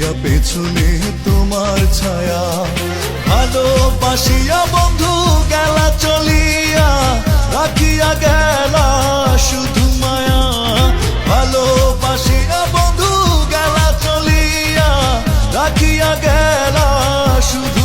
ফেলিয়া পেছনে তোমার ছায়া। ভালোবাসিয়া বন্ধু, গেলা চলিয়া রাখিয়া গেলা শুধু মায়া। ভালোবাসিয়া বন্ধু, গেলা চলিয়া রাখিয়া গেলা শুধু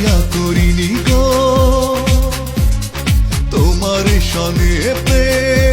ইয়া করিনি গো। তোমার সনে প্রেম